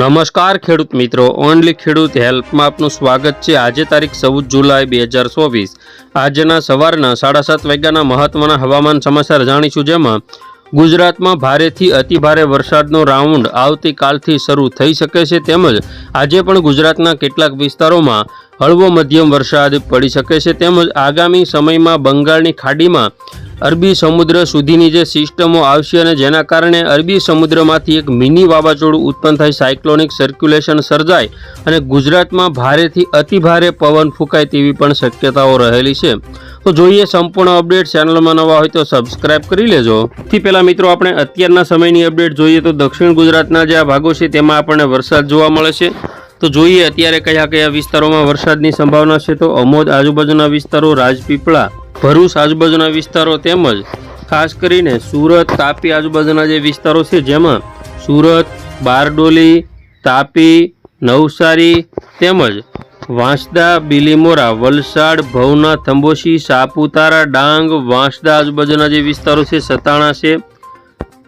નમસ્કાર ખેડૂત મિત્રો, ઓનલી ખેડૂત હેલ્પમાં આપનું સ્વાગત છે. આજે તારીખ ચૌદ જુલાઈ બે હજાર ચોવીસ. આજના સવારના સાડા સાત વાગ્યાના મહત્વના હવામાન સમાચાર જાણીશું જેમાં ગુજરાતમાં ભારેથી અતિભારે વરસાદનો રાઉન્ડ આવતીકાલથી શરૂ થઈ શકે છે. તેમજ આજે પણ ગુજરાતના કેટલાક વિસ્તારોમાં હળવો મધ્યમ વરસાદ પડી શકે છે. તેમજ આગામી સમયમાં બંગાળની ખાડીમાં અરબી સમુદ્ર સુધીની જે સિસ્ટમો આવશે અને જેના કારણે અરબી સમુદ્રમાંથી એક મિની વાવાઝોડું ઉત્પન્ન થાય, સાયક્લોનિક સર્ક્યુલેશન સર્જાય અને ગુજરાતમાં ભારેથી અતિભારે પવન ફૂંકાય તેવી પણ શક્યતાઓ રહેલી છે. તો જોઈએ સંપૂર્ણ અપડેટ. ચેનલમાં નવા હોય તો સબસ્ક્રાઇબ કરી લેજો. થી પહેલાં મિત્રો, આપણે અત્યારના સમયની અપડેટ જોઈએ તો દક્ષિણ ગુજરાતના જે આ ભાગો છે તેમાં આપણને વરસાદ જોવા મળે છે. તો જોઈએ અત્યારે કયા કયા વિસ્તારોમાં વરસાદની સંભાવના છે. તો અમોદ આજુબાજુના વિસ્તારો, રાજપીપળા ભરૂચ આજુબાજુના વિસ્તારો તેમજ ખાસ કરીને સુરત, તાપી આજુબાજુના જે વિસ્તારો છે, જેમાં સુરત, બારડોલી, તાપી, નવસારી તેમજ વાંસદા, બિલીમોરા, વલસાડ ભવનાથ થંબોશી સાપુતારા, ડાંગ, વાંસદા આજુબાજુના જે વિસ્તારો છે, સતાણા છે,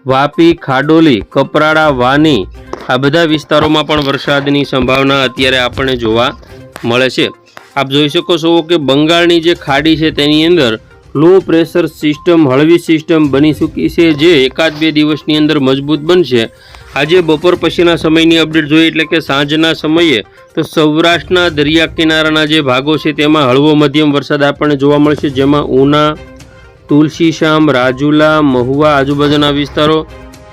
વાપી, ખાડોલી, કપરાડા, વાની આ બધા વિસ્તારોમાં પણ વરસાદની સંભાવના અત્યારે આપણને જોવા મળે છે. આપ જોઈ શકો છો કે બંગાળની જે ખાડી છે તેની અંદર લો પ્રેશર સિસ્ટમ હળવી સિસ્ટમ બની ચૂકી છે, જે એકાદ બે દિવસની અંદર મજબૂત બનશે. આજે બપોર પછીના સમયની અપડેટ જોઈએ એટલે કે સાંજના સમયે તો સૌરાષ્ટ્રના દરિયા કિનારાના જે ભાગો છે તેમાં હળવો મધ્યમ વરસાદ આપણને જોવા મળશે, જેમાં ઉના તુલસીશ્યામ રાજુલા, મહુવા આજુબાજુના વિસ્તારો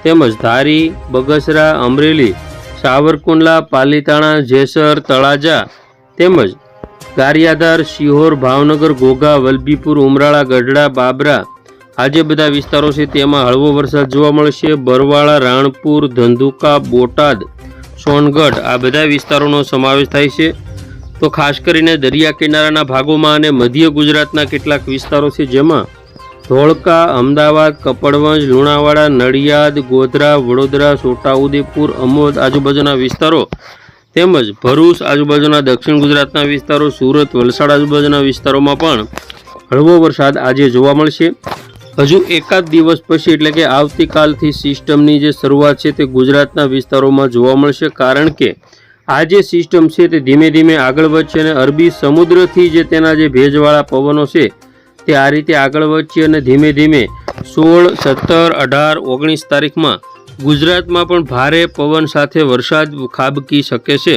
તેમજ ધારી, બગસરા, અમરેલી, સાવરકુંડલા, પાલીતાણા, જેસર, તળાજા તેમજ ગારિયાધાર શિહોર, ભાવનગર ઘોઘા વલભીપુર, ઉમરાળા, ગઢડા, બાબરા આ જે બધા વિસ્તારો છે તેમાં હળવો વરસાદ જોવા મળશે. બરવાળા, રાણપુર, ધંધુકા, બોટાદ, સોનગઢ આ બધા વિસ્તારોનો સમાવેશ થાય છે. તો ખાસ કરીને દરિયા કિનારાના ભાગોમાં અને મધ્ય ગુજરાતના કેટલાક વિસ્તારો છે જેમાં ધોળકા, અમદાવાદ, કપડવંજ, લુણાવાડા, નડિયાદ, ગોધરા, વડોદરા, છોટાઉદેપુર, અમોદ આજુબાજુના વિસ્તારો તેમજ ભરૂચ આજુબાજુના દક્ષિણ ગુજરાતના વિસ્તારો, સુરત, વલસાડ આજુબાજુના વિસ્તારોમાં પણ હળવો વરસાદ આજે જોવા મળશે. હજુ એકાદ દિવસ પછી એટલે કે આવતીકાલથી સિસ્ટમની જે શરૂઆત છે તે ગુજરાતના વિસ્તારોમાં જોવા મળશે. કારણ કે આ જે સિસ્ટમ છે તે ધીમે ધીમે આગળ વધશે અને અરબી સમુદ્રથી જે તેના જે ભેજવાળા પવનો છે તે આ રીતે આગળ વધશે અને ધીમે ધીમે સોળ, સત્તર, અઢાર, ઓગણીસ તારીખમાં ગુજરાતમાં પણ ભારે પવન સાથે વરસાદ ખાબકી શકે છે.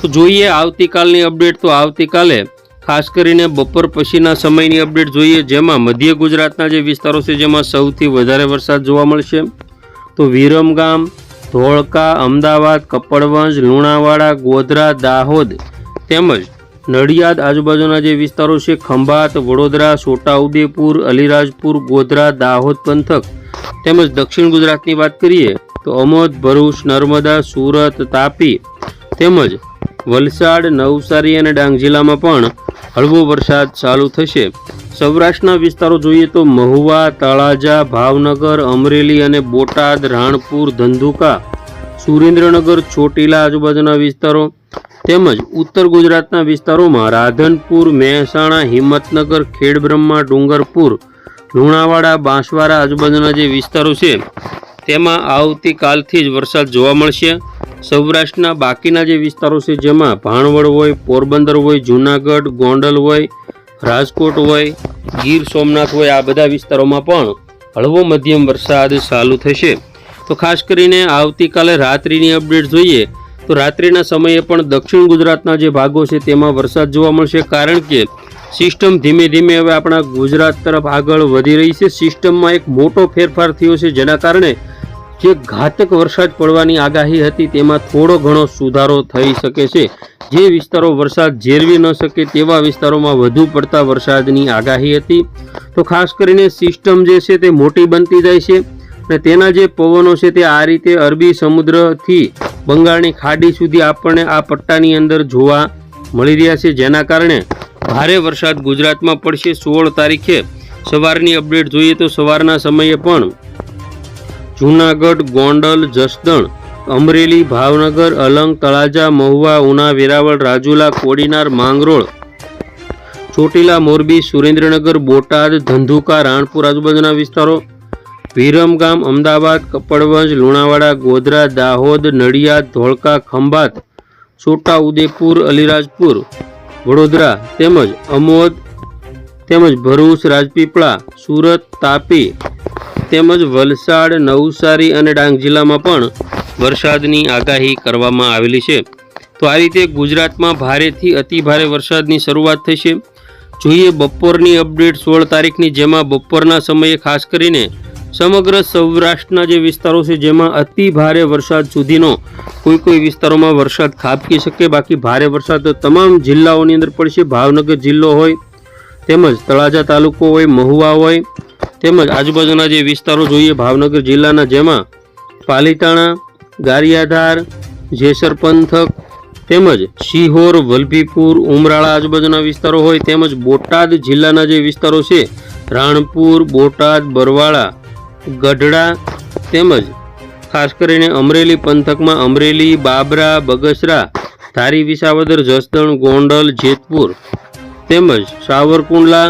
તો જોઈએ આવતીકાલની અપડેટ. તો આવતીકાલે ખાસ કરીને બપોર પછીના સમયની અપડેટ જોઈએ, જેમાં મધ્ય ગુજરાતના જે વિસ્તારો છે, જેમાં સૌથી વધારે વરસાદ જોવા મળશે. તો વિરમગામ ધોળકા, અમદાવાદ, કપડવંજ, લુણાવાડા, ગોધરા, દાહોદ તેમજ નડિયાદ આજુબાજુના જે વિસ્તારો છે, ખંભાત, વડોદરા, છોટાઉદેપુર, અલીરાજપુર, ગોધરા, દાહોદ પંથક તેમજ દક્ષિણ ગુજરાતની વાત કરીએ તો અમોદ, ભરૂચ, નર્મદા, સુરત, તાપી તેમજ વલસાડ, નવસારી અને ડાંગ જિલ્લામાં પણ હળવો વરસાદ ચાલુ થશે. સૌરાષ્ટ્રના વિસ્તારો જોઈએ તો મહુવા, તળાજા, ભાવનગર, અમરેલી અને બોટાદ, રાણપુર, ધંધુકા, સુરેન્દ્રનગર, ચોટીલા આજુબાજુના વિસ્તારો તેમજ ઉત્તર ગુજરાતના વિસ્તારોમાં રાધનપુર, મહેસાણા, હિંમતનગર, ખેડબ્રહ્મા, ડુંગરપુર, લુણાવાડા, બાંસવાડા, આજુબાજુના જે વિસ્તારો છે, તેમાં આવતીકાલથી જ વરસાદ જોવા મળશે. સૌરાષ્ટ્રના બાકીના જે વિસ્તારો છે, જેમાં ભાણવડ હોય, પોરબંદર હોય, જૂનાગઢ, ગોંડલ હોય, રાજકોટ હોય, ગીર સોમનાથ હોય, આ બધા વિસ્તારોમાં પણ હળવો મધ્યમ વરસાદ ચાલુ થશે. તો ખાસ કરીને આવતીકાલે રાત્રિની અપડેટ જોઈએ તો રાત્રિના સમયે પણ દક્ષિણ ગુજરાતના જે ભાગો છે તેમાં વરસાદ જોવા મળશે. કારણ કે સિસ્ટમ ધીમે ધીમે હવે આપણા ગુજરાત તરફ આગળ વધી રહી છે. સિસ્ટમમાં એક મોટો ફેરફાર થયો છે, જેના કારણે જે ઘાતક વરસાદ પડવાની આગાહી હતી તેમાં થોડો ઘણો સુધારો થઈ શકે છે. જે વિસ્તારો વરસાદ ઝેરવી ન શકે તેવા વિસ્તારોમાં વધુ પડતા વરસાદની આગાહી હતી. તો ખાસ કરીને સિસ્ટમ જે છે તે મોટી બનતી જાય છે અને તેના જે પવનો છે તે આ રીતે અરબી સમુદ્રથી બંગાળની ખાડી સુધી આપણને આ પટ્ટાની અંદર જોવા મળી રહ્યા છે. જેના કારણે ભારે વરસાદ ગુજરાતમાં પડશે. સોળ તારીખે સવારની અપડેટ જોઈએ તો સવારના સમયે પણ જૂનાગઢ, ગોંડલ, જસદણ, અમરેલી, ભાવનગર, અલંગ, તળાજા, મહુવા, ઉના, વેરાવળ, રાજુલા, કોડીનાર, માંગરોળ, ચોટીલા, મોરબી, સુરેન્દ્રનગર, બોટાદ, ધંધુકા, રાણપુર, આજુબાજુના વિસ્તારો વિરમગામ અમદાવાદ, કપડવંજ, લુણાવાડા, ગોધરા, દાહોદ, નડિયાદ, ધોળકા, ખંભાત, છોટા ઉદેપુર, અલીરાજપુર, વડોદરા તેમજ અમોદ, તેમજ ભરૂચ, રાજપીપળા, સુરત, તાપી, તેમજ વલસાડ, નવસારી અને ડાંગ જિલ્લામાં પણ વરસાદની આગાહી કરવામાં આવેલી છે. તો આ રીતે ગુજરાતમાં ભારેથી અતિ ભારે વરસાદની શરૂઆત થશે જોઈએ બપોરની અપડેટ સોળ તારીખની, જેમાં બપોરના સમયે ખાસ કરીને સમગ્ર સૌરાષ્ટ્રના જે વિસ્તારો છે, જેમાં અતિ ભારે વરસાદ સુધીનો કોઈ કોઈ વિસ્તારોમાં વરસાદ ખાબકી શકે. બાકી ભારે વરસાદ તમામ જિલ્લાઓની અંદર પડશે. ભાવનગર જિલ્લો હોય, તેમજ તળાજા તાલુકો હોય, મહુવા હોય, તેમજ આજુબાજુના જે વિસ્તારો જોઈએ, ભાવનગર જિલ્લાના જેમાં પાલીતાણા, ગારિયાધાર, જેસર પંથક, તેમજ શિહોર, વલભીપુર, ઉમરાળા આજુબાજુના વિસ્તારો હોય, તેમજ બોટાદ જિલ્લાના જે વિસ્તારો છે, રાણપુર, બોટાદ, બરવાળા ગઢડા તેમજ ખાસ કરીને અમરેલી પંથકમાં અમરેલી, બાબરા, બગસરા, ધારી વિસાવદર, જસદણ, ગોંડલ, જેતપુર તેમજ સાવરકુંડલા,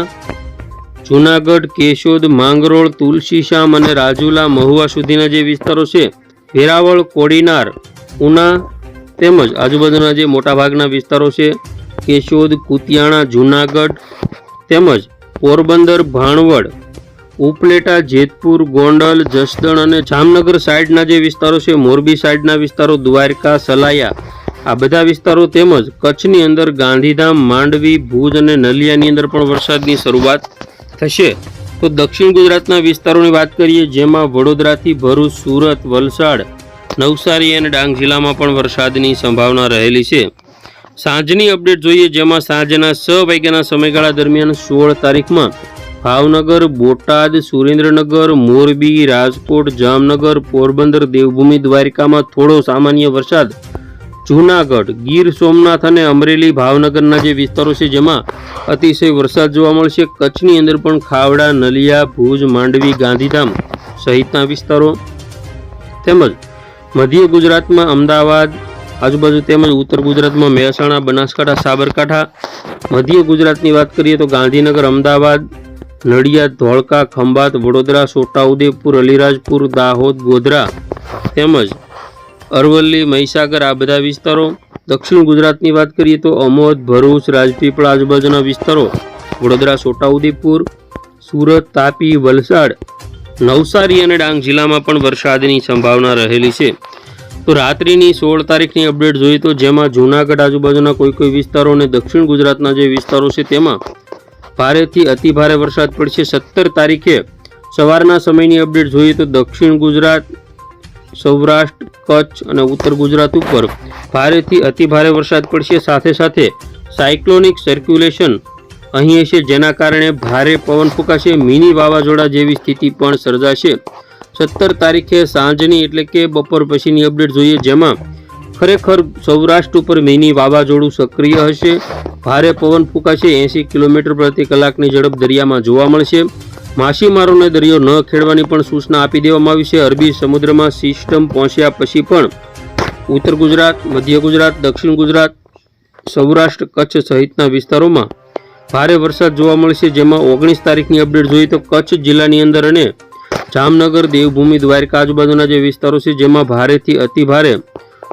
જુનાગઢ, કેશોદ, માંગરોળ તુલસીશ્યામ અને રાજુલા, મહુવા સુધીના જે વિસ્તારો છે, વેરાવળ, કોડીનાર, ઉના તેમજ આજુબાજુના જે મોટાભાગના વિસ્તારો છે, કેશોદ, કુતિયાણા, જુનાગઢ તેમજ પોરબંદર, ભાણવડ ઉપલેટા, જેતપુર, ગોંડલ, જસદણ અને જામનગર સાઈડના જે વિસ્તારો છે, મોરબી સાઈડના વિસ્તારો, દ્વારકા, સલાયા, આ બધા વિસ્તારો તેમજ કચ્છની અંદર ગાંધીધામ, માંડવી, ભુજ અને નલિયાની અંદર પણ વરસાદની શરૂઆત થશે. તો દક્ષિણ ગુજરાતના વિસ્તારોની વાત કરીએ, જેમાં વડોદરાથી ભરૂચ, સુરત, વલસાડ, નવસારી અને ડાંગ જિલ્લામાં પણ વરસાદની સંભાવના રહેલી છે. સાંજની અપડેટ જોઈએ, જેમાં સાંજના છ વાગ્યાના સમયગાળા દરમિયાન સોળ તારીખમાં ભાવનગર, બોટાદ, સુરેન્દ્રનગર, મોરબી, રાજકોટ, જામનગર, પોરબંદર, દેવભૂમિ દ્વારિકામાં થોડો સામાન્ય વરસાદ. જૂનાગઢ, ગીર સોમનાથ અને અમરેલી ભાવનગરના જે વિસ્તારો છે જેમાં અતિશય વરસાદ જોવા મળશે, કચ્છની અંદર પણ ખાવડા, નલિયા, ભુજ, માંડવી, ગાંધીધામ સહિતના વિસ્તારો. તેમજ મધ્ય ગુજરાતમાં અમદાવાદ, આજુબાજુ તેમજ ઉત્તર ગુજરાતમાં મહેસાણા, બનાસકાંઠા, સાબરકાંઠા. મધ્ય ગુજરાતની વાત કરીએ તો ગાંધીનગર, અમદાવાદ નડિયાદ ધોળકા, ખંભાત, વડોદરા, છોટાઉદેપુર, અલીરાજપુર, દાહોદ, ગોધરા તેમજ અરવલ્લી, મહીસાગર આ બધા વિસ્તારો. દક્ષિણ ગુજરાતની વાત કરીએ તો અમોદ, ભરૂચ, રાજપીપળા, આજુબાજુના વિસ્તારો વડોદરા, છોટાઉદેપુર, સુરત, તાપી, વલસાડ, નવસારી અને ડાંગ જિલ્લામાં પણ વરસાદની સંભાવના રહેલી છે. તો રાત્રિની સોળ તારીખની અપડેટ જોઈએ તો જેમાં જૂનાગઢ આજુબાજુના કોઈ કોઈ વિસ્તારો અને દક્ષિણ ગુજરાતના જે વિસ્તારો છે તેમાં ભારેથી અતિ ભારે વરસાદ પડશે. સત્તર તારીખે સવારના સમયની અપડેટ જોઈએ તો દક્ષિણ ગુજરાત, સૌરાષ્ટ્ર, કચ્છ અને ઉત્તર ગુજરાત ઉપર ભારેથી અતિ ભારે વરસાદ પડશે. સાથે સાથે સાયક્લોનિક સર્ક્યુલેશન અહીં હશે, જેના કારણે ભારે પવન ફૂંકાશે. મિની વાવાઝોડા જેવી સ્થિતિ પણ સર્જાશે. સત્તર તારીખે સાંજની એટલે કે બપોર પછીની અપડેટ જોઈએ, જેમાં ખરેખર સૌરાષ્ટ્ર ઉપર મિની વાવાઝોડું સક્રિય હશે. ભારે પવન ફૂંકાશે. એંસી કિલોમીટર પ્રતિ કલાકની ઝડપ દરિયામાં જોવા મળશે. માછીમારોને દરિયો ન ખેડવાની પણ સૂચના આપી દેવામાં આવી છે. અરબી સમુદ્રમાં સિસ્ટમ પહોંચ્યા પછી પણ ઉત્તર ગુજરાત, મધ્ય ગુજરાત, દક્ષિણ ગુજરાત, સૌરાષ્ટ્ર કચ્છ સહિતના વિસ્તારોમાં ભારે વરસાદ જોવા મળશે. જેમાં ઓગણીસ તારીખની અપડેટ જોઈએ તો કચ્છ જિલ્લાની અંદર અને જામનગર, દેવભૂમિ, દ્વારકા આજુબાજુના જે વિસ્તારો છે, જેમાં ભારેથી અતિ ભારે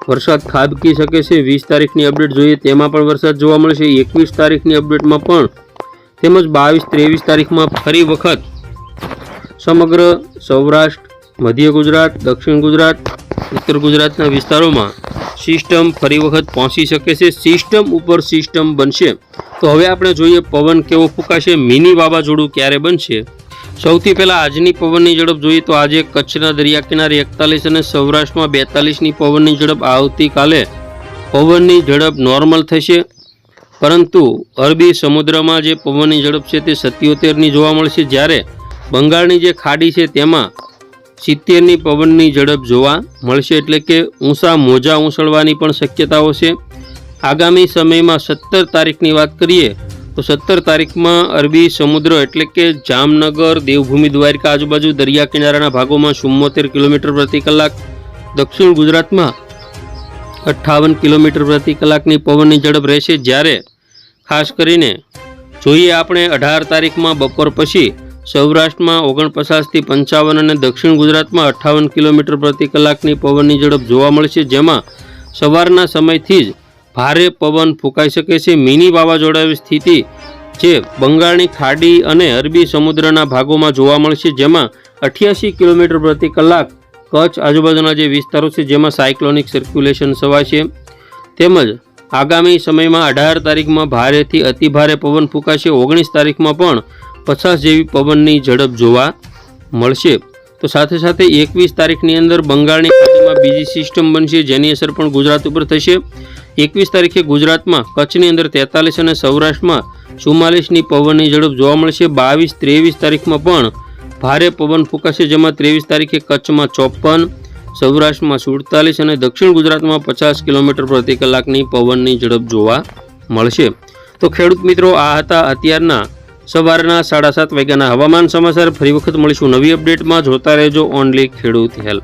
વરસાદ ખાબકી શકે છે. વીસ તારીખની અપડેટ જોઈએ તેમાં પણ વરસાદ જોવા મળશે. એકવીસ તારીખની અપડેટમાં પણ તેમજ બાવીસ ત્રેવીસ તારીખમાં ફરી વખત સમગ્ર સૌરાષ્ટ્ર, મધ્ય ગુજરાત, દક્ષિણ ગુજરાત, ઉત્તર ગુજરાતના વિસ્તારોમાં સિસ્ટમ ફરી વખત પહોંચી શકે છે. સિસ્ટમ ઉપર સિસ્ટમ બનશે. તો હવે આપણે જોઈએ પવન કેવો ફૂંકાશે, મિની વાવાઝોડું ક્યારે બનશે? સૌથી પહેલાં આજની પવનની ઝડપ જોઈએ તો આજે કચ્છના દરિયા કિનારે એકતાલીસ અને સૌરાષ્ટ્રમાં બેતાલીસની પવનની ઝડપ આવતીકાલે પવનની ઝડપ નોર્મલ થશે. પરંતુ અરબી સમુદ્રમાં જે પવનની ઝડપ છે તે સત્યોતેરની જોવા મળશે. જ્યારે બંગાળની જે ખાડી છે તેમાં સિત્તેરની પવનની ઝડપ જોવા મળશે. એટલે કે ઊંચા મોજા ઉછળવાની પણ શક્યતાઓ છે. આગામી સમયમાં સત્તર તારીખની વાત કરીએ તો સત્તર તારીખમાં અરબી સમુદ્ર એટલે કે જામનગર, દેવભૂમિ દ્વારકા આજુબાજુ દરિયા કિનારાના ભાગોમાં ચુમ્મોતેર કિલોમીટર પ્રતિ કલાક. દક્ષિણ ગુજરાતમાં અઠ્ઠાવન કિલોમીટર પ્રતિ કલાકની પવનની ઝડપ રહેશે જ્યારે ખાસ કરીને જોઈએ આપણે અઢાર તારીખમાં બપોર પછી સૌરાષ્ટ્રમાં ઓગણપચાસથી પંચાવન અને દક્ષિણ ગુજરાતમાં અઠ્ઠાવન કિલોમીટર પ્રતિ કલાકની પવનની ઝડપ જોવા મળશે, જેમાં સવારના સમયથી જ ભારે પવન ફૂંકાઈ શકે છે. મિની વાવાઝોડાની સ્થિતિ જે બંગાળની ખાડી અને અરબી સમુદ્રના ભાગોમાં જોવા મળશે, જેમાં અઠ્યાસી કિલોમીટર પ્રતિ કલાક કચ્છ આજુબાજુના જે વિસ્તારો છે, જેમાં સાયક્લોનિક સર્ક્યુલેશન છે તેમજ આગામી સમયમાં અઢાર તારીખમાં ભારેથી અતિભારે પવન ફૂંકાશે. ઓગણીસ તારીખમાં પણ પચાસ જેવી પવનની ઝડપ જોવા મળશે. તો સાથે સાથે એકવીસ તારીખની અંદર બંગાળની ખાડીમાં બીજી સિસ્ટમ બનશે, જેની અસર પણ ગુજરાત ઉપર થશે. એકવીસ તારીખે ગુજરાતમાં કચ્છની અંદર તેતાલીસ અને સૌરાષ્ટ્રમાં ચુમ્માલીસની પવનની ઝડપ જોવા મળશે. બાવીસ, ત્રેવીસ તારીખમાં પણ ભારે પવન ફૂંકાશે, જેમાં ત્રેવીસ તારીખે કચ્છમાં ચોપન, સૌરાષ્ટ્રમાં સુડતાલીસ અને દક્ષિણ ગુજરાતમાં પચાસ કિલોમીટર પ્રતિ કલાકની પવનની ઝડપ જોવા મળશે. તો ખેડૂત મિત્રો, આ હતા અત્યારના સવારના સાડા સાત વાગ્યાના હવામાન સમાચાર. ફરી વખત મળીશું નવી અપડેટમાં. જોતા રહેજો ઓનલી ખેડૂત હેલ્પ.